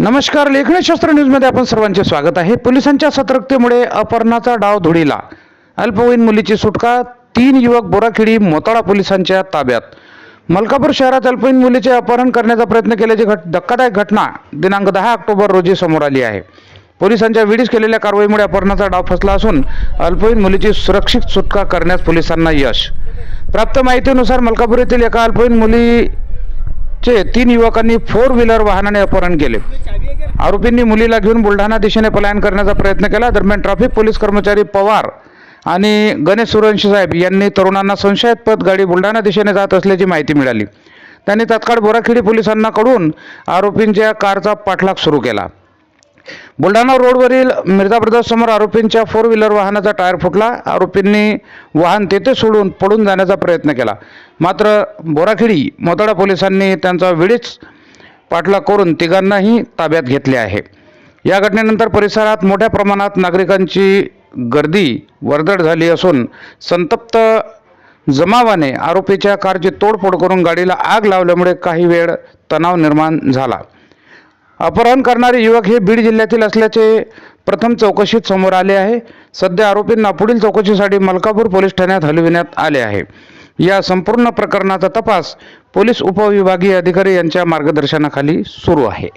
नमस्कार लेखनशास्त्र न्यूजमध्ये आपण सर्वांचे स्वागत आहे. पोलिसांच्या सतर्कतेमुळे अपहरणाचा डाव धुळीला. अल्पवयीन मुलीची सुटका तीन युवक बोराखिडी मोताळा पोलिसांच्या ताब्यात. मलकापूर शहरात अल्पवयीन मुलीचे अपहरण करण्याचा प्रयत्न केल्याची घट धक्कादायक घटना दिनांक दहा ऑक्टोबर रोजी समोर आली आहे. पोलिसांच्या वेळीच केलेल्या कारवाईमुळे अपहरणाचा डाव फसला असून अल्पवयीन मुलीची सुरक्षित सुटका करण्यास पोलिसांना यश. प्राप्त माहितीनुसार मलकापूर येथील एका अल्पवयीन मुली चे तीन युवकांनी फोर व्हीलर वाहनाने अपहरण केले. आरोपींनी मुलीला घेऊन बुलढाणा दिशेने पलायन करण्याचा प्रयत्न केला. दरम्यान ट्रॅफिक पोलीस कर्मचारी पवार आणि गणेश सूर्यवंशी साहेब यांनी तरुणांना संशयास्पद गाडी बुलढाणा दिशेने जात असल्याची माहिती मिळाली. त्यांनी तत्काळ बोराखेडी पोलिसांना कडून आरोपींच्या कारचा पाठलाग सुरू केला. बुलढाणा रोडवरील मिर्झा समोर आरोपींच्या फोर व्हीलर वाहनाचा टायर फुटला. आरोपींनी वाहन तेथे सोडून पळून जाण्याचा प्रयत्न केला. मात्र बोराखेडी मोताळा पोलिसांनी त्यांचा वेळीच पाठलाग करून तिघांनाही ताब्यात घेतले आहे. या घटनेनंतर परिसरात मोठ्या प्रमाणात नागरिकांची गर्दी वर्दळ झाली असून संतप्त जमावाने आरोपीच्या कारची तोडफोड करून गाडीला आग लावल्यामुळे काही वेळ तणाव निर्माण झाला. अपहरण करणारे युवक हे बीड जिल्ह्यातील असल्याचे प्रथम चौकशीत समोर आले आहे. सध्या आरोपींना पुढील चौकशीसाठी मलकापूर पोलीस ठाण्यात हलविण्यात आले आहे. या संपूर्ण प्रकरणाचा तपास पोलीस उपविभागीय अधिकारी यांच्या मार्गदर्शनाखाली सुरू आहे.